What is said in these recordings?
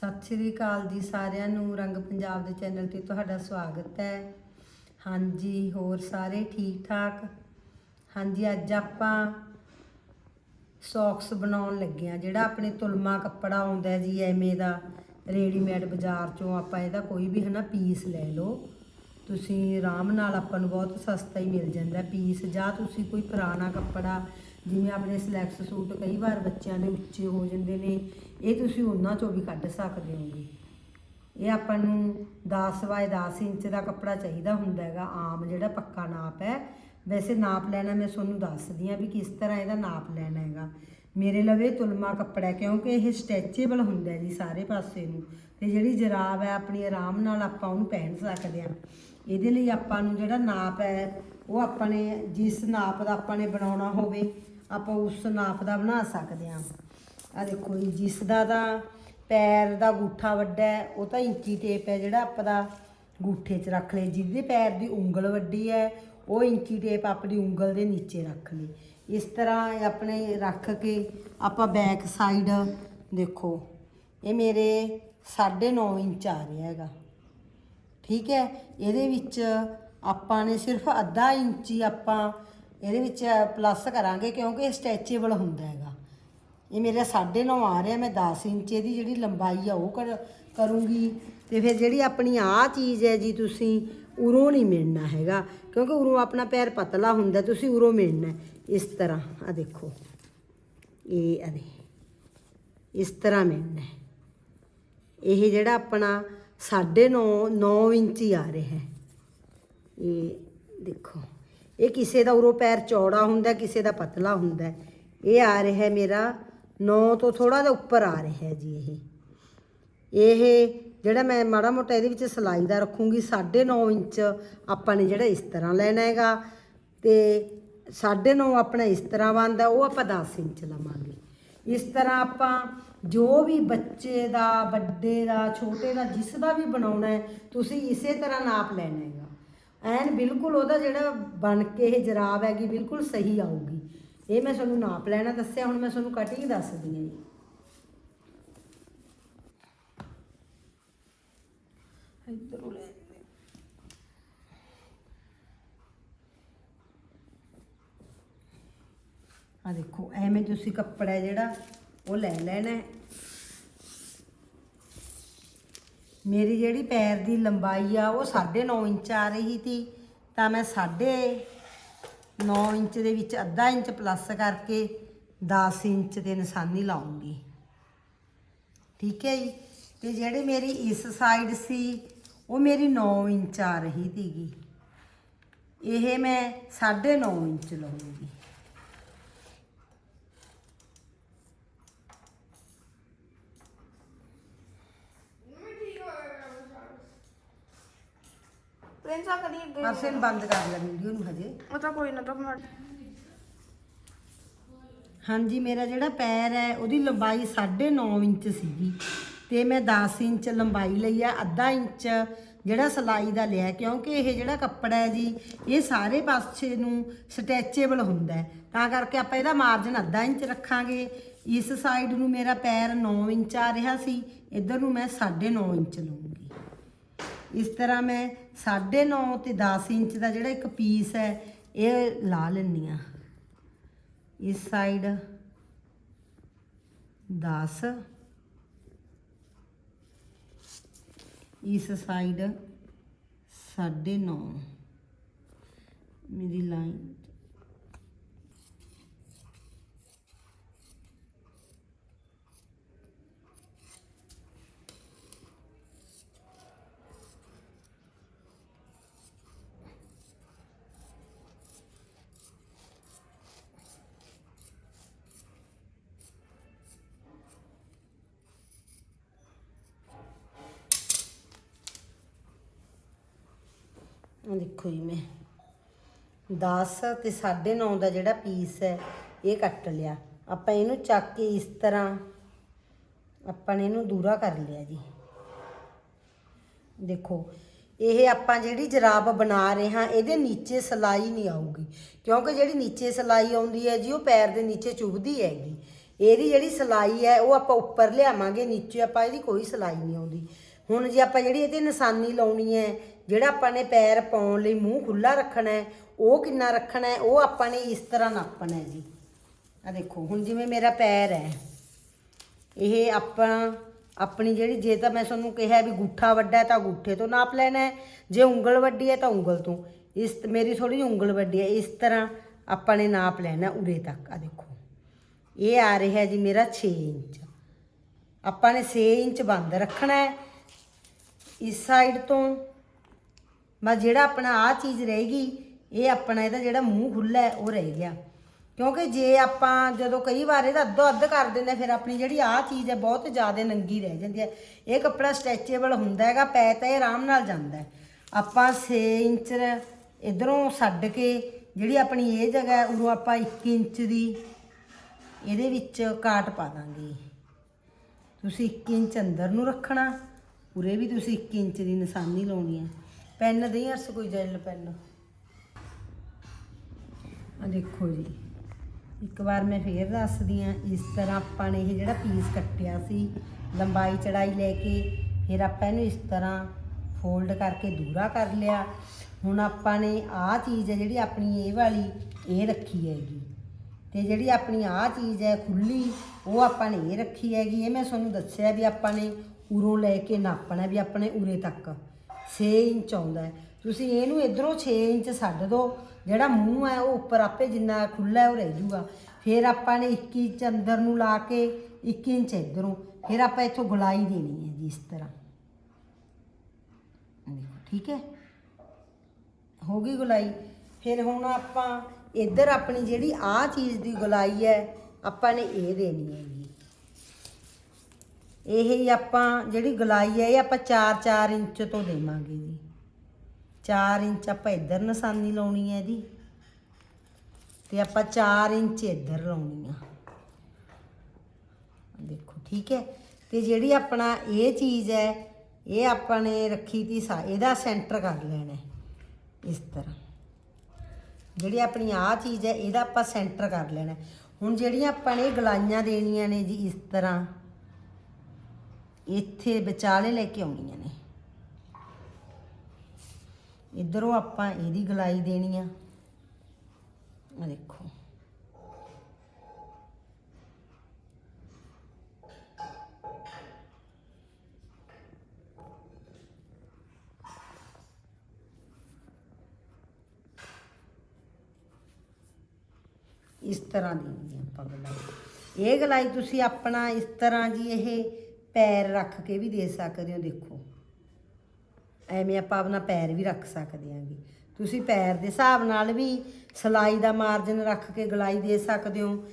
ਸਤਿ ਸ੍ਰੀ ਅਕਾਲ ਜੀ ਸਾਰਿਆਂ ਨੂੰ, ਰੰਗ ਪੰਜਾਬ ਦੇ ਚੈਨਲ ਤੇ ਤੁਹਾਡਾ ਸਵਾਗਤ ਹੈ। ਹਾਂਜੀ, ਹੋਰ ਸਾਰੇ ਠੀਕ ਠਾਕ ਹਾਂਜੀ, ਅੱਜ ਆਪਾਂ ਸੌਕਸ ਬਣਾਉਣ ਲੱਗੇ ਆ ਜਿਹੜਾ ਆਪਣੇ ਤੁਲਮਾ ਕੱਪੜਾ ਆਉਂਦਾ ਜੀ, ਐਵੇਂ ਦਾ ਰੈਡੀਮੇਡ ਬਾਜ਼ਾਰ ਚੋਂ ਆਪਾਂ ਇਹਦਾ ਕੋਈ ਵੀ ਹਨਾ ਪੀਸ ਲੈ ਲਓ। ਤੁਸੀਂ ਆਰਾਮ ਨਾਲ ਆਪਾਂ ਨੂੰ ਬਹੁਤ ਸਸਤਾ ਹੀ ਮਿਲ ਜਾਂਦਾ ਪੀਸ, ਜਾਂ ਤੁਸੀਂ ਕੋਈ ਪੁਰਾਣਾ ਕੱਪੜਾ ਜਿਵੇਂ ਆਪਣੇ ਸਿਲੈਕਸ ਸੂਟ ਕਈ ਵਾਰ ਬੱਚਿਆਂ ਦੇ ਉੱਚੇ ਹੋ ਜਾਂਦੇ ਨੇ, ਇਹ ਤੁਸੀਂ ਉਹਨਾਂ ਚੋਂ ਵੀ ਕੱਢ ਸਕਦੇ ਹੋਗੇ ਇਹ ਆਪਾਂ ਨੂੰ 10 ਬਾਏ 10 ਇੰਚ ਦਾ ਕੱਪੜਾ ਚਾਹੀਦਾ ਹੁੰਦਾ ਹੈਗਾ, ਆਮ ਜਿਹੜਾ ਪੱਕਾ ਨਾਪ ਹੈ। ਵੈਸੇ ਨਾਪ ਲੈਣਾ ਮੈਂ ਤੁਹਾਨੂੰ ਦੱਸਦੀ ਆ ਵੀ ਕਿਸ ਤਰ੍ਹਾਂ ਇਹਦਾ ਨਾਪ ਲੈਣਾ ਹੈਗਾ। ਮੇਰੇ ਲਵੇ ਤੁਲਮਾ ਕੱਪੜਾ ਕਿਉਂਕਿ ਇਹ ਸਟੈਚੇਬਲ ਹੁੰਦਾ ਜੀ ਸਾਰੇ ਪਾਸੇ ਨੂੰ। ਤੇ ਜਿਹੜੀ ਜਰਾਬ ਹੈ ਆਪਣੀ ਆਰਾਮ ਨਾਲ ਆਪਾਂ ਉਹਨੂੰ ਪਹਿਨ ਸਕਦੇ ਆ ਇਹਦੇ ਲਈ ਆਪਾਂ ਨੂੰ ਜਿਹੜਾ ਨਾਪ ਹੈ, ਉਹ ਆਪਾਂ ਨੇ ਜਿਸ ਨਾਪ ਦਾ ਆਪਾਂ ਨੇ ਬਣਾਉਣਾ ਹੋਵੇ ਆਪਾਂ ਉਸ ਨਾਪ ਦਾ ਬਣਾ ਸਕਦੇ ਆ ਆ ਦੇਖੋ ਜੀ, ਜਿਸ ਦਾ ਤਾਂ ਪੈਰ ਦਾ ਗੂਠਾ ਵੱਡਾ ਹੈ, ਉਹ ਤਾਂ ਇੰਚੀ ਟੇਪ ਹੈ ਜਿਹੜਾ ਆਪਾਂ ਦਾ ਗੂਠੇ 'ਚ ਰੱਖ ਲਈ ਜਿਹਦੇ ਪੈਰ ਦੀ ਉਂਗਲ ਵੱਡੀ ਹੈ, ਉਹ ਇੰਚੀ ਟੇਪ ਆਪਣੀ ਉਂਗਲ ਦੇ ਨੀਚੇ ਰੱਖ ਲਈ। ਇਸ ਤਰ੍ਹਾਂ ਆਪਣੇ ਰੱਖ ਕੇ ਆਪਾਂ ਬੈਕ ਸਾਈਡ ਦੇਖੋ, ਇਹ ਮੇਰੇ 9.5 ਇੰਚ ਆ ਰਿਹਾ ਹੈਗਾ। ਠੀਕ ਹੈ? ਇਹਦੇ ਵਿੱਚ ਆਪਾਂ ਨੇ ਸਿਰਫ ਅੱਧਾ ਇੰਚੀ ਆਪਾਂ ਇਹਦੇ ਵਿੱਚ ਪਲੱਸ ਕਰਾਂਗੇ ਕਿਉਂਕਿ ਇਹ ਸਟੈਚੇਬਲ ਹੁੰਦਾ ਹੈਗਾ। ਇਹ ਮੇਰੇ 9.5 ਆ ਰਿਹਾ, ਮੈਂ 10 ਇੰਚ ਇਹਦੀ ਜਿਹੜੀ ਲੰਬਾਈ ਆ ਉਹ ਕਰ- ਕਰੂੰਗੀ। ਤੇ ਫਿਰ ਜਿਹੜੀ ਆਪਣੀ ਆ ਚੀਜ਼ ਹੈ ਜੀ, ਤੁਸੀਂ ਉਰੋਂ ਨਹੀਂ ਮਿਲਣਾ ਹੈਗਾ, ਕਿਉਂਕਿ ਉਰੋਂ ਆਪਣਾ ਪੈਰ ਪਤਲਾ ਹੁੰਦਾ, ਤੁਸੀਂ ਉਰੋਂ ਮਿਲਣਾ ਇਸ ਤਰ੍ਹਾਂ ਆ ਦੇਖੋ। ਇਹ ਆ ਇਸ ਤਰ੍ਹਾਂ ਮਿਲਣਾ ਇਹ ਜਿਹੜਾ ਆਪਣਾ 9.5 9 ਇੰਚ ਹੀ ਆ ਰਿਹਾ ਹੈ। ਇਹ ਦੇਖੋ। ਇਹ ਕਿਸੇ ਦਾ ਉਰੋਂ ਪੈਰ ਚੌੜਾ ਹੁੰਦਾ, ਕਿਸੇ ਦਾ ਪਤਲਾ ਹੁੰਦਾ। ਇਹ ਆ ਰਿਹਾ ਹੈ ਮੇਰਾ 9 ਤੋਂ ਥੋੜਾ ਜਿਹਾ ਉੱਪਰ ਆ ਰਿਹਾ ਹੈ ਜੀ ਇਹ। ਇਹ ਜਿਹੜਾ ਮੈਂ ਮਾੜਾ ਮੋਟਾ ਇਹਦੇ ਵਿੱਚ ਸਿਲਾਈ ਦਾ ਰੱਖੂੰਗੀ 9.5 ਇੰਚ ਆਪਾਂ ਨੇ ਜਿਹੜਾ ਇਸ ਤਰ੍ਹਾਂ ਲੈਣਾ ਹੈਗਾ। ਤੇ 9.5 ਆਪਣਾ ਇਸ ਤਰ੍ਹਾਂ ਬਣਦਾ, ਉਹ ਆਪਾਂ 10 ਇੰਚ ਲਵਾਂਗੇ। ਇਸ ਤਰ੍ਹਾਂ ਆਪਾਂ ਜੋ ਵੀ ਬੱਚੇ ਦਾ, ਵੱਡੇ ਦਾ, ਛੋਟੇ ਦਾ, ਜਿਸ ਦਾ ਵੀ ਬਣਾਉਣਾ ਹੈ, ਤੁਸੀਂ ਇਸੇ ਤਰ੍ਹਾਂ ਨਾਪ ਲੈਣਾ ਹੈਗਾ। ਐਨ ਬਿਲਕੁਲ ਉਹਦਾ ਜਿਹੜਾ ਬਣ ਕੇ ਇਹ ਜਰਾਬ ਹੈਗੀ, ਬਿਲਕੁਲ ਸਹੀ ਆਊਗੀ। ਇਹ ਮੈਂ ਤੁਹਾਨੂੰ ਨਾਪ ਲੈਣਾ ਦੱਸਿਆ, ਹੁਣ ਮੈਂ ਤੁਹਾਨੂੰ ਕਟਿੰਗ ਦੱਸਦੀ ਹਾਂ ਜੀ। ਇੱਧਰੋਂ ਲੈ ਆ ਦੇਖੋ, ਐਵੇਂ ਤੁਸੀਂ ਕੱਪੜਾ ਜਿਹੜਾ ਉਹ ਲੈ ਲੈਣਾ ਮੇਰੀ ਜਿਹੜੀ ਪੈਰ ਦੀ ਲੰਬਾਈ ਆ, ਉਹ 9.5 ਇੰਚ ਆ ਰਹੀ ਸੀ, ਤਾਂ ਮੈਂ 9.5 ਇੰਚ ਦੇ ਵਿੱਚ ਅੱਧਾ ਇੰਚ ਪਲੱਸ ਕਰਕੇ 10 ਇੰਚ ਤੇ ਨਿਸ਼ਾਨੀ ਲਾਉਂਗੀ। ਠੀਕ ਹੈ ਜੀ? ਤੇ ਜਿਹੜੀ ਮੇਰੀ ਇਸ ਸਾਈਡ ਸੀ, ਉਹ ਮੇਰੀ 9 ਇੰਚ ਆ ਰਹੀ ਸੀਗੀ। ਇਹ ਮੈਂ 9.5 ਇੰਚ ਲਾਉਂਗੀ। ਪ੍ਰਿੰਸ ਆ ਕਦੀ ਅੱਗੇ। ਅਰਸੇ ਨੂੰ ਬੰਦ ਕਰ ਲੈ ਵੀਡੀਓ ਨੂੰ ਹਜੇ। ਉਹ ਤਾਂ ਕੋਈ ਨਾ ਤਾਂ ਮੈਂ ਹਾਂਜੀ ਮੇਰਾ ਜਿਹੜਾ ਪੈਰ ਹੈ ਉਹਦੀ ਲੰਬਾਈ 9.5 ਇੰਚ ਸੀਗੀ। ਤੇ ਮੈਂ 10 ਇੰਚ ਲੰਬਾਈ ਲਈ ਆ ਅੱਧਾ ਇੰਚ ਜਿਹੜਾ ਸਲਾਈ ਦਾ ਲਿਆ ਕਿਉਂਕਿ ਇਹ ਜਿਹੜਾ ਕੱਪੜਾ ਹੈ ਜੀ ਇਹ ਸਾਰੇ ਪਾਸੇ ਨੂੰ ਸਟ੍ਰੈਚੇਬਲ ਹੁੰਦਾ ਹੈ। ਤਾਂ ਕਰਕੇ ਆਪਾਂ ਇਹਦਾ ਮਾਰਜਨ ਅੱਧਾ ਇੰਚ ਰੱਖਾਂਗੇ। ਇਸ ਸਾਈਡ ਨੂੰ ਮੇਰਾ ਪੈਰ 9 ਇੰਚ ਆ ਰਿਹਾ ਸੀ ਇੱਧਰ ਨੂੰ ਮੈਂ 9.5 ਇੰਚ ਲਵਾਂਗੀ ਇਸ ਤਰ੍ਹਾਂ ਮੈਂ 9.5 ਤੇ 10 ਇੰਚ ਦਾ ਜਿਹੜਾ ਇੱਕ ਪੀਸ ਹੈ, ਇਹ ਲਾ ਲੈਂਦੀ ਆ ਇਸ ਸਾਈਡ 10 ਇਸ ਸਾਈਡ 9.5 ਮੇਰੀ ਲਾਈਨ ਆਹ ਦੇਖੋ ਜੀ ਮੈਂ। 10 ਤੇ 9.5 ਦਾ ਜਿਹੜਾ ਪੀਸ ਹੈ, ਇਹ ਕੱਟ ਲਿਆ। ਆਪਾਂ ਇਹਨੂੰ ਚੱਕ ਕੇ ਇਸ ਤਰ੍ਹਾਂ ਆਪਾਂ ਨੇ ਇਹਨੂੰ ਦੂਰਾ ਕਰ ਲਿਆ ਜੀ। ਦੇਖੋ, ਇਹ ਆਪਾਂ ਜਿਹੜੀ ਜਰਾਬ ਬਣਾ ਰਹੇ ਹਾਂ, ਇਹਦੇ ਨੀਚੇ ਸਲਾਈ ਨਹੀਂ ਆਊਗੀ। ਕਿਉਂਕਿ ਜਿਹੜੀ ਨੀਚੇ ਸਲਾਈ ਆਉਂਦੀ ਹੈ ਜੀ, ਉਹ ਪੈਰ ਦੇ ਨੀਚੇ ਚੁਭਦੀ ਹੈਗੀ। ਇਹਦੀ ਜਿਹੜੀ ਸਲਾਈ ਹੈ, ਉਹ ਆਪਾਂ ਉੱਪਰ ਲਿਆਵਾਂਗੇ, ਨੀਚੇ ਆਪਾਂ ਇਹਦੀ ਕੋਈ ਸਲਾਈ ਨਹੀਂ ਆਉਂਦੀ। ਹੁਣ ਜੇ ਆਪਾਂ ਜਿਹੜੀ ਇਹਦੇ ਨਿਸ਼ਾਨੀ ਲਾਉਣੀ ਹੈ ਜਿਹੜਾ ਆਪਾਂ ਨੇ ਪੈਰ ਪਾਉਣ ਲਈ ਮੂੰਹ ਖੁੱਲਾ ਰੱਖਣਾ ਹੈ, ਉਹ ਕਿੰਨਾ ਰੱਖਣਾ ਹੈ, ਉਹ ਆਪਾਂ ਨੇ ਇਸ ਤਰ੍ਹਾਂ ਨਾਪਣਾ ਹੈ ਜੀ। ਆ ਦੇਖੋ, ਹੁਣ ਜਿਵੇਂ ਮੇਰਾ ਪੈਰ ਹੈ, ਇਹ ਆਪਾਂ, ਆਪਣੀ ਜਿਹੜੀ, ਜੇ ਤਾਂ ਮੈਂ ਤੁਹਾਨੂੰ ਕਿਹਾ ਵੀ ਗੁੱਠਾ ਵੱਡਾ ਹੈ ਤਾਂ ਗੁੱਠੇ ਤੋਂ ਨਾਪ ਲੈਣਾ ਹੈ, ਜੇ ਉਂਗਲ ਵੱਡੀ ਹੈ ਤਾਂ ਉਂਗਲ ਤੋਂ। ਇਸ, ਮੇਰੀ ਥੋੜੀ ਜਿਹੀ ਉਂਗਲ ਵੱਡੀ ਹੈ, ਇਸ ਤਰ੍ਹਾਂ ਆਪਾਂ ਨੇ ਨਾਪ ਲੈਣਾ ਉਰੇ ਤੱਕ ਆ ਦੇਖੋ। ਇਹ ਆ ਰਿਹਾ ਜੀ ਮੇਰਾ 6 ਇੰਚ। ਆਪਾਂ ਨੇ 6 ਇੰਚ ਬੰਦ ਰੱਖਣਾ ਹੈ, ਇਸ ਸਾਈਡ ਤੋਂ। ਬਸ ਜਿਹੜਾ ਆਪਣਾ ਆ ਚੀਜ਼ ਰਹੇਗੀ ਇਹ ਆਪਣਾ ਇਹਦਾ ਜਿਹੜਾ ਮੂੰਹ ਖੁੱਲਾ ਹੈ ਉਹ ਰਹਿ ਗਿਆ। ਕਿਉਂਕਿ ਜੇ ਆਪਾਂ ਜਦੋਂ ਕਈ ਵਾਰ ਇਹਦਾ ਅੱਧੋ ਅੱਧ ਕਰ ਦਿੰਦੇ ਹਾਂ, ਫਿਰ ਆਪਣੀ ਜਿਹੜੀ ਆ ਚੀਜ਼ ਹੈ ਬਹੁਤ ਜ਼ਿਆਦਾ ਨੰਗੀ ਰਹਿ ਜਾਂਦੀ ਹੈ। ਇਹ ਕੱਪੜਾ ਸਟ੍ਰੈਚੇਬਲ ਹੁੰਦਾ ਹੈਗਾ ਪੈ ਤਾਂ ਇਹ ਆਰਾਮ ਨਾਲ ਜਾਂਦਾ ਆਪਾਂ 6 ਇੰਚ ਇਧਰੋਂ ਛੱਡ ਕੇ ਜਿਹੜੀ ਆਪਣੀ ਇਹ ਜਗ੍ਹਾ ਹੈ ਉਦੋਂ ਆਪਾਂ 1 ਇੰਚ ਦੀ ਇਹਦੇ ਵਿੱਚ ਕਾਟ ਪਾ ਦਾਂਗੇ। ਤੁਸੀਂ 1 ਇੰਚ ਅੰਦਰ ਨੂੰ ਰੱਖਣਾ ਉਰੇ ਵੀ ਤੁਸੀਂ 1 ਇੰਚ ਦੀ ਨਿਸ਼ਾਨੀ ਲਾਉਣੀ ਹੈ। ਪੈਨ ਦੇ ਅਰਸ ਕੋਈ ਜੈਲ ਪੈਨ। ਆ ਦੇਖੋ ਜੀ, ਇੱਕ ਵਾਰ ਮੈਂ ਫੇਰ ਦੱਸਦੀ ਆ, ਇਸ ਤਰ੍ਹਾਂ ਆਪਾਂ ਨੇ ਇਹ ਜਿਹੜਾ ਪੀਸ ਕੱਟਿਆ ਸੀ, ਲੰਬਾਈ ਚੜਾਈ ਲੈ ਕੇ, ਫਿਰ ਆਪਾਂ ਇਹਨੂੰ ਇਸ ਤਰ੍ਹਾਂ ਫੋਲਡ ਕਰਕੇ ਦੂਰਾ ਕਰ ਲਿਆ। ਹੁਣ ਆਪਾਂ ਨੇ ਆਹ ਚੀਜ਼ ਹੈ ਜਿਹੜੀ ਆਪਣੀ ਇਹ ਵਾਲੀ, ਇਹ ਰੱਖੀ ਹੈਗੀ। ਤੇ ਜਿਹੜੀ ਆਪਣੀ ਆਹ ਚੀਜ਼ ਹੈ ਖੁੱਲੀ, ਉਹ ਆਪਾਂ ਨੇ ਇਹ ਰੱਖੀ ਹੈਗੀ। ਇਹ ਮੈਂ ਤੁਹਾਨੂੰ ਦੱਸਿਆ ਵੀ ਆਪਾਂ ਨੇ ਉਰੋਂ ਲੈ ਕੇ ਨਾਪਣਾ ਵੀ ਆਪਣੇ ਉਰੇ ਤੱਕ। 6 ਇੰਚ ਆਉਂਦਾ ਹੈ। ਤੁਸੀਂ ਇਹਨੂੰ ਇਧਰੋਂ 6 ਇੰਚ ਛੱਡ ਦਿਓ ਜਿਹੜਾ ਮੂੰਹ ਹੈ, ਉਹ ਉੱਪਰ ਆਪੇ ਜਿੰਨਾ ਖੁੱਲਾ ਉਹ ਰਹਿ ਜੂਗਾ। ਫਿਰ ਆਪਾਂ ਨੇ 21 ਇੰਚ ਅੰਦਰ ਨੂੰ ਲਾ ਕੇ 21 ਇੰਚ ਇਧਰੋਂ। ਫਿਰ ਆਪਾਂ ਇੱਥੋਂ ਗੁਲਾਈ ਦੇਣੀ ਹੈ ਜੀ ਇਸ ਤਰ੍ਹਾਂ। ਦੇਖੋ, ਠੀਕ ਹੈ? ਹੋ ਗਈ ਗੁਲਾਈ। ਫਿਰ ਹੁਣ ਆਪਾਂ ਇੱਧਰ ਆਪਣੀ ਜਿਹੜੀ ਆਹ ਚੀਜ਼ ਦੀ ਗੁਲਾਈ ਹੈ, ਆਪਾਂ ਨੇ ਇਹ ਦੇਣੀ ਹੈ ਜੀ। ਇਹ ਆਪਾਂ ਜਿਹੜੀ ਗਲਾਈ ਹੈ, ਇਹ ਆਪਾਂ 4-4 ਇੰਚ ਤੋਂ ਦੇਵਾਂਗੇ ਜੀ। 4 ਇੰਚ ਆਪਾਂ ਇੱਧਰ ਨਿਸ਼ਾਨੀ ਲਾਉਣੀ ਹੈ ਜੀ ਤੇ ਆਪਾਂ 4 ਇੰਚ ਇੱਧਰ ਲਾਉਣੀ ਆ। ਦੇਖੋ, ਠੀਕ ਹੈ? ਤੇ ਜਿਹੜੀ ਆਪਣਾ ਇਹ ਚੀਜ਼ ਹੈ, ਇਹ ਆਪਾਂ ਨੇ ਰੱਖੀ ਤੀ ਸਾ, ਇਹਦਾ ਸੈਂਟਰ ਕਰ ਲੈਣਾ ਇਸ ਤਰ੍ਹਾਂ। ਜਿਹੜੀ ਆਪਣੀ ਆਹ ਚੀਜ਼ ਹੈ, ਇਹਦਾ ਆਪਾਂ ਸੈਂਟਰ ਕਰ ਲੈਣਾ ਹੁਣ ਜਿਹੜੀਆਂ ਆਪਾਂ ਨੇ ਗਲਾਈਆਂ ਦੇਣੀਆਂ ਨੇ ਜੀ, ਇਸ ਤਰ੍ਹਾਂ ਇੱਥੇ ਵਿਚਾਲੇ ਲੈ ਕੇ ਆਉਣੀਆਂ ਨੇ। ਇਧਰੋਂ ਆਪਾਂ ਇਹਦੀ ਗਲਾਈ ਦੇਣੀ ਆ। ਆ ਦੇਖੋ। ਇਸ ਤਰ੍ਹਾਂ ਦੀ ਆਪਾਂ ਗਲਾਈ। ਇਹ ਗਲਾਈ ਤੁਸੀਂ ਆਪਣਾ ਇਸ ਤਰ੍ਹਾਂ ਜੀ ਇਹ ਪੈਰ ਰੱਖ ਕੇ ਵੀ ਦੇ ਸਕਦੇ ਹੋ, ਦੇਖੋ। ਐਵੇਂ ਆਪਾਂ ਆਪਣਾ ਪੈਰ ਵੀ ਰੱਖ ਸਕਦੇ ਆਂਗੇ ਤੁਸੀਂ ਪੈਰ ਦੇ ਹਿਸਾਬ ਨਾਲ ਵੀ ਸਲਾਈ ਦਾ ਮਾਰਜਨ ਰੱਖ ਕੇ ਗਲਾਈ ਦੇ ਸਕਦੇ ਹੋ।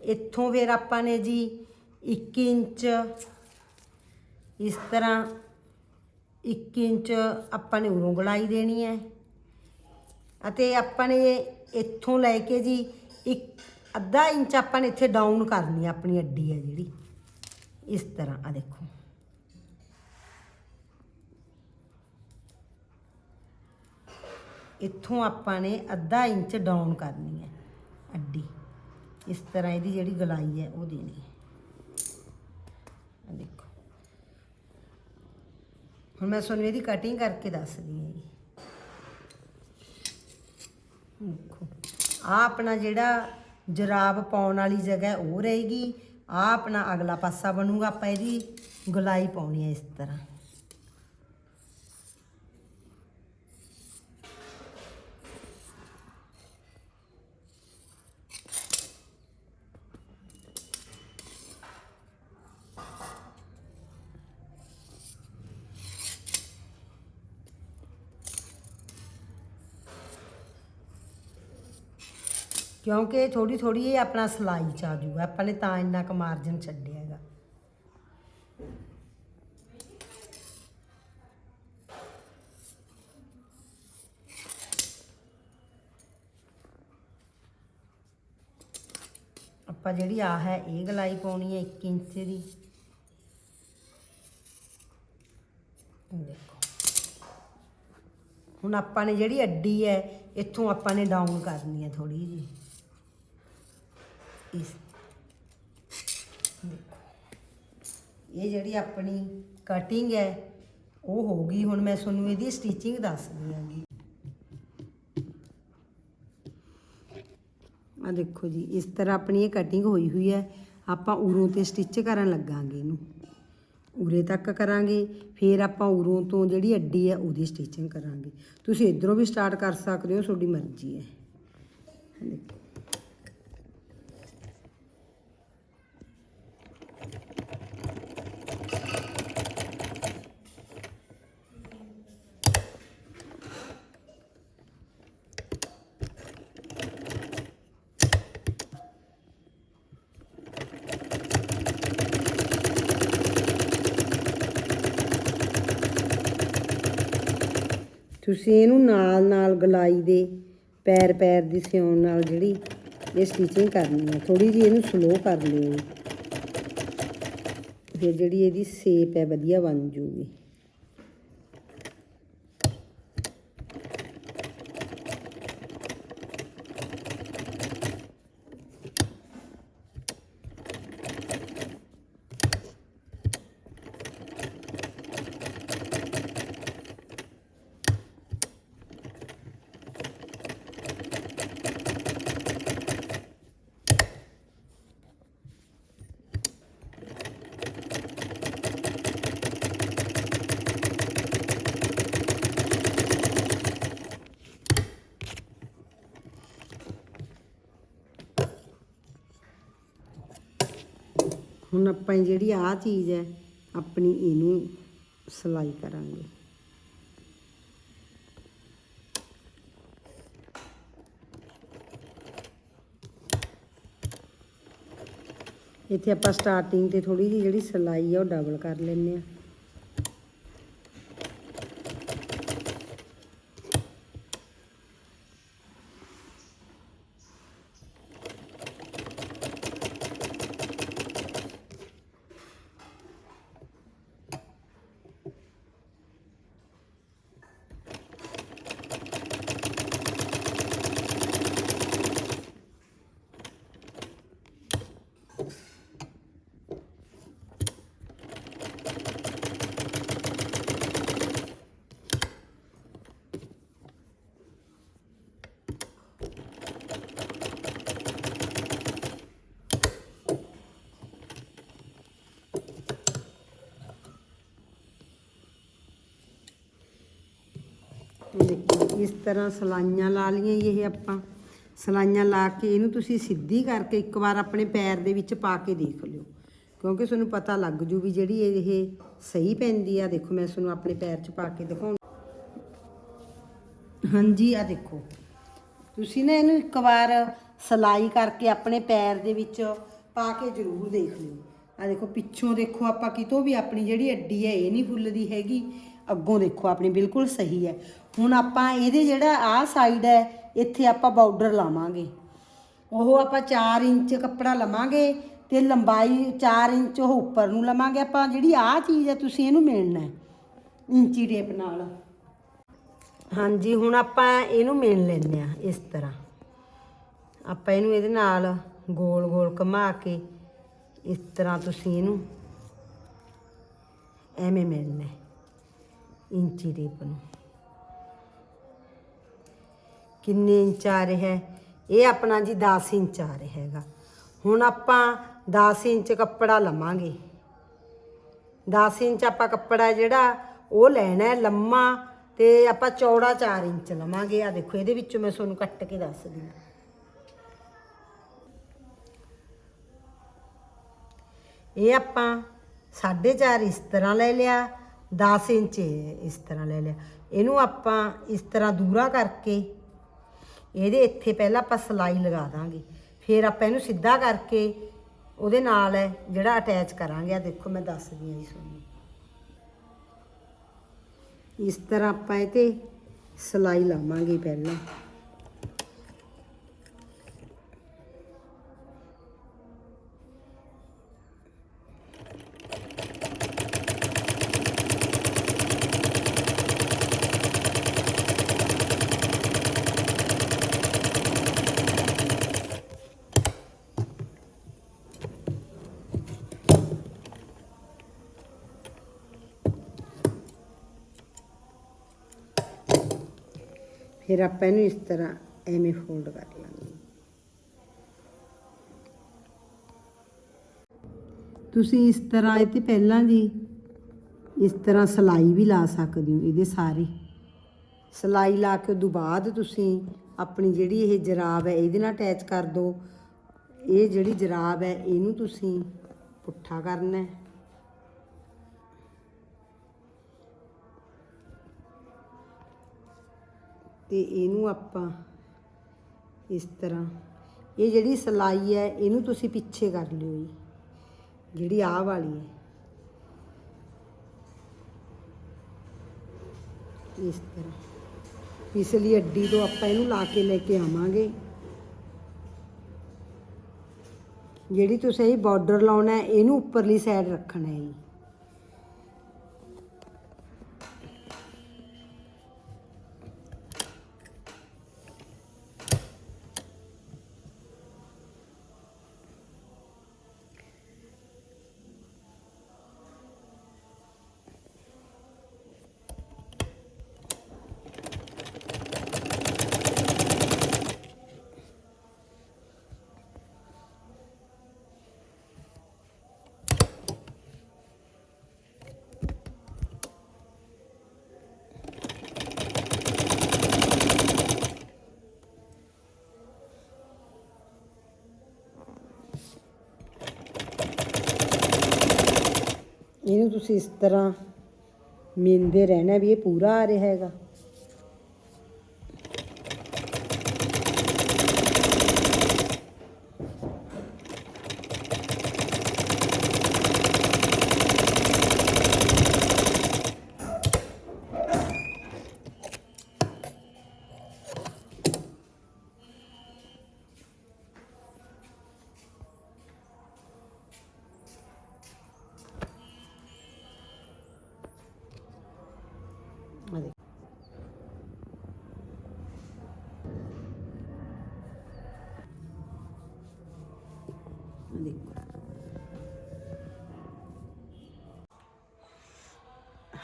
ਇੱਥੋਂ ਫਿਰ ਆਪਾਂ ਨੇ ਜੀ 1 ਇੰਚ, ਇਸ ਤਰ੍ਹਾਂ 1 ਇੰਚ ਆਪਾਂ ਨੇ ਉਰੋਂ ਗਲਾਈ ਦੇਣੀ ਹੈ। ਅਤੇ ਆਪਾਂ ਨੇ ਇੱਥੋਂ ਲੈ ਕੇ ਜੀ ਇੱਕ ਅੱਧਾ ਇੰਚ ਆਪਾਂ ਨੇ ਇੱਥੇ ਡਾਊਨ ਕਰਨੀ ਆਪਣੀ ਅੱਡੀ ਹੈ ਜਿਹੜੀ। ਇਸ ਤਰ੍ਹਾਂ ਆ ਦੇਖੋ। ਇੱਥੋਂ ਆਪਾਂ ਨੇ ਅੱਧਾ ਇੰਚ ਡਾਊਨ ਕਰਨੀ ਹੈ, ਅੱਡੀ। ਇਸ ਤਰ੍ਹਾਂ ਇਹਦੀ ਜਿਹੜੀ ਗਲਾਈ ਹੈ, ਉਹ ਦੇਣੀ ਹੈ। ਦੇਖੋ। ਹੁਣ ਮੈਂ ਤੁਹਾਨੂੰ ਇਹਦੀ ਕਟਿੰਗ ਕਰਕੇ ਦੱਸਦੀ ਹਾਂ ਜੀ। ਦੇਖੋ। ਆ ਆਪਣਾ ਜਿਹੜਾ ਜਰਾਬ ਪਾਉਣ ਵਾਲੀ ਜਗ੍ਹਾ ਉਹ ਰਹੇਗੀ। ਆ ਆਪਣਾ ਅਗਲਾ ਪਾਸਾ ਬਣੂਗਾ। ਆਪਾਂ ਇਹਦੀ ਗੁਲਾਈ ਪਾਉਣੀ ਹੈ ਇਸ ਤਰ੍ਹਾਂ। ਕਿਉਂਕਿ ਥੋੜੀ ਥੋੜੀ ਇਹ ਆਪਣਾ ਸਲਾਈ ਚ ਆ ਜਾਊਗਾ ਆਪਾਂ ਨੇ ਤਾਂ ਇੰਨਾ ਕੁ ਮਾਰਜਨ ਛੱਡਿਆ ਹੈਗਾ। ਆਪਾਂ ਜਿਹੜੀ ਆ ਹੈ, ਇਹ ਗਲਾਈ ਪਾਉਣੀ ਹੈ 1 ਇੰਚ ਦੀ। ਦੇਖੋ। ਹੁਣ ਆਪਾਂ ਨੇ ਜਿਹੜੀ ਅੱਡੀ ਹੈ, ਇੱਥੋਂ ਆਪਾਂ ਨੇ ਡਾਊਨ ਕਰਨੀ ਹੈ ਥੋੜੀ ਜੀ ਇਸ। ਇਹ ਜਿਹੜੀ ਆਪਣੀ ਕਟਿੰਗ ਹੈ, ਉਹ ਹੋ ਗਈ। ਹੁਣ ਮੈਂ ਤੁਹਾਨੂੰ ਇਹਦੀ ਸਟਿਚਿੰਗ ਦੱਸਦੀ ਆਂਗੀ ਆ ਦੇਖੋ ਜੀ, ਇਸ ਤਰ੍ਹਾਂ ਆਪਣੀ ਇਹ ਕਟਿੰਗ ਹੋਈ ਹੋਈ ਹੈ। ਆਪਾਂ ਉਰੋਂ ਤੇ ਸਟਿਚ ਕਰਨ ਲੱਗਾਂਗੇ ਇਹਨੂੰ। ਉਰੇ ਤੱਕ ਕਰਾਂਗੇ, ਫਿਰ ਆਪਾਂ ਉਰੋਂ ਤੋਂ ਜਿਹੜੀ ਅੱਡੀ ਹੈ, ਉਹਦੀ ਸਟਿਚਿੰਗ ਕਰਾਂਗੇ। ਤੁਸੀਂ ਇਧਰੋਂ ਵੀ ਸਟਾਰਟ ਕਰ ਸਕਦੇ ਹੋ, ਤੁਹਾਡੀ ਮਰਜ਼ੀ ਹੈ। ਦੇਖੋ। ਤੁਸੀਂ ਇਹਨੂੰ ਨਾਲ ਨਾਲ ਗਲਾਈ ਦੇ ਪੈਰ ਪੈਰ ਦੀ ਸਿਉਣ ਨਾਲ ਜਿਹੜੀ ਇਹ ਸਟਿਚਿੰਗ ਕਰਨੀ ਹੈ ਥੋੜੀ ਜਿਹੀ ਇਹਨੂੰ ਸਲੋ ਕਰ ਲਿਓ। ਫਿਰ ਜਿਹੜੀ ਇਹਦੀ ਸ਼ੇਪ ਹੈ ਵਧੀਆ ਬਣ ਜੂਗੀ। ਹੁਣ ਆਪਾਂ ਜਿਹੜੀ ਆਹ ਚੀਜ਼ ਹੈ, ਆਪਣੀ ਇਹਨੂੰ ਸਿਲਾਈ ਕਰਾਂਗੇ। ਇੱਥੇ ਆਪਾਂ ਸਟਾਰਟਿੰਗ ਤੇ ਥੋੜੀ ਜਿਹੀ ਜਿਹੜੀ ਸਿਲਾਈ ਆ, ਉਹ ਡਬਲ ਕਰ ਲੈਂਦੇ ਆ ਦੇਖੋ ਇਸ ਤਰ੍ਹਾਂ ਸਲਾਈਆਂ ਲਾ ਲਈਆਂ ਜੀ ਇਹ ਆਪਾਂ। ਸਲਾਈਆਂ ਲਾ ਕੇ ਇਹਨੂੰ ਤੁਸੀਂ ਸਿੱਧੀ ਕਰਕੇ ਇੱਕ ਵਾਰ ਆਪਣੇ ਪੈਰ ਦੇ ਵਿੱਚ ਪਾ ਕੇ ਦੇਖ ਲਿਓ। ਕਿਉਂਕਿ ਤੁਹਾਨੂੰ ਪਤਾ ਲੱਗ ਜੂ ਵੀ ਜਿਹੜੀ ਇਹ ਸਹੀ ਪੈਂਦੀ ਆ। ਦੇਖੋ, ਮੈਂ ਤੁਹਾਨੂੰ ਆਪਣੇ ਪੈਰ 'ਚ ਪਾ ਕੇ ਦਿਖਾਉਂ ਹਾਂਜੀ ਆ ਦੇਖੋ। ਤੁਸੀਂ ਨਾ ਇਹਨੂੰ ਇੱਕ ਵਾਰ ਸਲਾਈ ਕਰਕੇ ਆਪਣੇ ਪੈਰ ਦੇ ਵਿੱਚ ਪਾ ਕੇ ਜ਼ਰੂਰ ਦੇਖ ਲਿਓ। ਆ ਦੇਖੋ, ਪਿੱਛੋਂ ਦੇਖੋ ਆਪਾਂ ਕਿਤੋਂ ਵੀ ਆਪਣੀ ਜਿਹੜੀ ਅੱਡੀ ਹੈ, ਇਹ ਨਹੀਂ ਫੁੱਲਦੀ ਹੈਗੀ। ਅੱਗੋਂ ਦੇਖੋ, ਆਪਣੀ ਬਿਲਕੁਲ ਸਹੀ ਹੈ। ਹੁਣ ਆਪਾਂ ਇਹਦੇ ਜਿਹੜਾ ਆਹ ਸਾਈਡ ਹੈ, ਇੱਥੇ ਆਪਾਂ ਬਾਰਡਰ ਲਾਵਾਂਗੇ। ਉਹ ਆਪਾਂ 4 ਇੰਚ ਕੱਪੜਾ ਲਵਾਂਗੇ ਤੇ ਲੰਬਾਈ 4 ਇੰਚ ਉਹ ਉੱਪਰ ਨੂੰ ਲਵਾਂਗੇ। ਆਪਾਂ ਜਿਹੜੀ ਆਹ ਚੀਜ਼ ਹੈ, ਤੁਸੀਂ ਇਹਨੂੰ ਮੇਲਣਾ ਹੈ, ਇੰਚੀ ਟੇਪ ਨਾਲ। ਹਾਂਜੀ, ਹੁਣ ਆਪਾਂ ਇਹਨੂੰ ਮੇਣ ਲੈਂਦੇ ਆ ਇਸ ਤਰ੍ਹਾਂ। ਆਪਾਂ ਇਹਨੂੰ ਇਹਦੇ ਨਾਲ ਗੋਲ ਗੋਲ ਘੁਮਾ ਕੇ ਇਸ ਤਰ੍ਹਾਂ ਤੁਸੀਂ ਇਹਨੂੰ ਐਵੇਂ ਮਿਲਣਾ ਇੰਚੀ ਟੇਪ ਨੂੰ ਕਿੰਨੇ ਇੰਚ ਆ ਰਿਹਾ ਹੈ? ਇਹ ਆਪਣਾ ਜੀ 10 ਇੰਚ ਆ ਰਿਹਾ ਹੈਗਾ। ਹੁਣ ਆਪਾਂ 10 ਇੰਚ ਕੱਪੜਾ ਲਵਾਂਗੇ। 10 ਇੰਚ ਆਪਾਂ ਕੱਪੜਾ ਜਿਹੜਾ ਉਹ ਲੈਣਾ ਹੈ ਲੰਮਾ ਤੇ ਆਪਾਂ ਚੌੜਾ 4 ਇੰਚ ਲਵਾਂਗੇ। ਆ ਦੇਖੋ, ਇਹਦੇ ਵਿੱਚੋਂ ਮੈਂ ਤੁਹਾਨੂੰ ਕੱਟ ਕੇ ਦੱਸਦੀ ਹਾਂ। ਇਹ ਆਪਾਂ 4.5 ਇਸ ਤਰ੍ਹਾਂ ਲੈ ਲਿਆ। 10 ਇੰਚ ਇਸ ਤਰ੍ਹਾਂ ਲੈ ਲਿਆ। ਇਹਨੂੰ ਆਪਾਂ ਇਸ ਤਰ੍ਹਾਂ ਦੂਰਾ ਕਰਕੇ ਇਹਦੇ ਇੱਥੇ ਪਹਿਲਾਂ ਆਪਾਂ ਸਲਾਈ ਲਗਾ ਦਾਂਗੇ। ਫਿਰ ਆਪਾਂ ਇਹਨੂੰ ਸਿੱਧਾ ਕਰਕੇ ਉਹਦੇ ਨਾਲ ਹੈ ਜਿਹੜਾ ਅਟੈਚ ਕਰਾਂਗੇ। ਆ ਦੇਖੋ ਮੈਂ ਦੱਸਦੀ ਹਾਂ ਜੀ ਤੁਹਾਨੂੰ। ਇਸ ਤਰ੍ਹਾਂ ਆਪਾਂ ਇਹ ਤੇ ਸਲਾਈ ਲਾਵਾਂਗੇ ਪਹਿਲਾਂ। ਫਿਰ ਆਪਾਂ ਇਹਨੂੰ ਇਸ ਤਰ੍ਹਾਂ ਐਵੇਂ ਫੋਲਡ ਕਰ ਲਾਂਗੇ ਤੁਸੀਂ ਇਸ ਤਰ੍ਹਾਂ ਇਹ ਤੇ ਪਹਿਲਾਂ ਦੀ ਇਸ ਤਰ੍ਹਾਂ ਸਲਾਈ ਵੀ ਲਾ ਸਕਦੇ ਹੋ ਇਹਦੇ ਸਾਰੇ ਸਲਾਈ ਲਾ ਕੇ ਉਦੋਂ ਬਾਅਦ ਤੁਸੀਂ ਆਪਣੀ ਜਿਹੜੀ ਇਹ ਜਰਾਬ ਹੈ ਇਹਦੇ ਨਾਲ ਅਟੈਚ ਕਰ ਦਿਓ ਇਹ ਜਿਹੜੀ ਜਰਾਬ ਹੈ ਇਹਨੂੰ ਤੁਸੀਂ ਪੁੱਠਾ ਕਰਨਾ ਹੈ ਤੇ ਇਹਨੂੰ ਆਪਾਂ ਇਸ ਤਰ੍ਹਾਂ, ਇਹ ਜਿਹੜੀ ਸਲਾਈ ਹੈ, ਇਹਨੂੰ ਤੁਸੀਂ ਪਿੱਛੇ ਕਰ ਲਿਓ ਜੀ, ਜਿਹੜੀ ਆਹ ਵਾਲੀ ਹੈ। ਇਸ ਤਰ੍ਹਾਂ, ਪਿਛਲੀ ਅੱਡੀ ਤੋਂ ਆਪਾਂ ਇਹਨੂੰ ਲਾ ਕੇ ਲੈ ਕੇ ਆਵਾਂਗੇ। ਜਿਹੜੀ ਤੁਸੀਂ ਇਹ ਬਾਰਡਰ ਲਾਉਣਾ ਹੈ, ਇਹਨੂੰ ਉੱਪਰਲੀ ਸਾਈਡ ਰੱਖਣਾ ਹੈ ਜੀ। ਤੁਸੀਂ ਇਸ ਤਰ੍ਹਾਂ ਮਿੰਦੇ ਰਹਿਣਾ ਵੀ ਇਹ ਪੂਰਾ ਆ ਰਿਹਾ ਹੈਗਾ।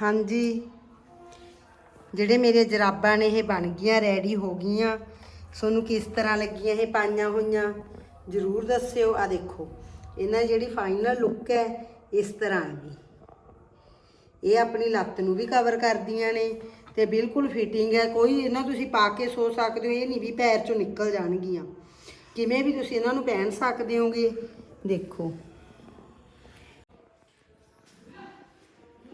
ਹਾਂਜੀ। ਜਿਹੜੇ ਮੇਰੇ ਜਰਾਬਾਂ ਨੇ ਇਹ ਬਣ ਗਈਆਂ ਰੈਡੀ ਹੋ ਗਈਆਂ। ਤੁਹਾਨੂੰ ਕਿਸ ਤਰ੍ਹਾਂ ਲੱਗੀਆਂ ਇਹ ਪਾਈਆਂ ਹੋਈਆਂ, ਜਰੂਰ ਦੱਸਿਓ। ਆ ਦੇਖੋ, ਇਹਨਾਂ ਦੀ ਜਿਹੜੀ ਫਾਈਨਲ ਲੁੱਕ ਹੈ, ਇਸ ਤਰ੍ਹਾਂ ਆਏਗੀ ਇਹ ਆਪਣੀ ਲੱਤ ਨੂੰ ਵੀ ਕਵਰ ਕਰਦੀਆਂ ਨੇ ਤੇ ਬਿਲਕੁਲ ਫਿਟਿੰਗ ਹੈ। ਕੋਈ ਇਹਨਾਂ ਤੁਸੀਂ ਪਾ ਕੇ ਸੋ ਸਕਦੇ ਹੋ, ਇਹ ਨਹੀਂ ਵੀ ਪੈਰ ਚੋਂ ਨਿਕਲ ਜਾਣਗੀਆਂ। ਕਿਵੇਂ ਵੀ ਤੁਸੀਂ ਇਹਨਾਂ ਨੂੰ ਪਹਿਨ ਸਕਦੇ ਹੋਗੇ, ਦੇਖੋ।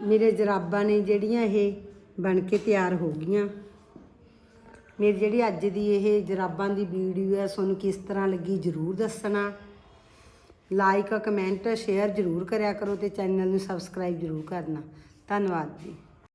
ਮੇਰੇ ਜਰਾਬਾਂ ਨੇ ਜਿਹੜੀਆਂ ਇਹ ਬਣ ਕੇ ਤਿਆਰ ਹੋ ਗਈਆਂ। ਮੇਰੀ ਜਿਹੜੀ ਅੱਜ ਦੀ ਇਹ ਜਰਾਬਾਂ ਦੀ ਵੀਡੀਓ ਹੈ, ਤੁਹਾਨੂੰ ਕਿਸ ਤਰ੍ਹਾਂ ਲੱਗੀ ਜਰੂਰ ਦੱਸਣਾ। ਲਾਈਕ ਕਮੈਂਟ ਸ਼ੇਅਰ ਜਰੂਰ ਕਰਿਆ ਕਰੋ ਤੇ ਚੈਨਲ ਨੂੰ ਸਬਸਕ੍ਰਾਈਬ ਜਰੂਰ ਕਰਨਾ। ਧੰਨਵਾਦ ਜੀ।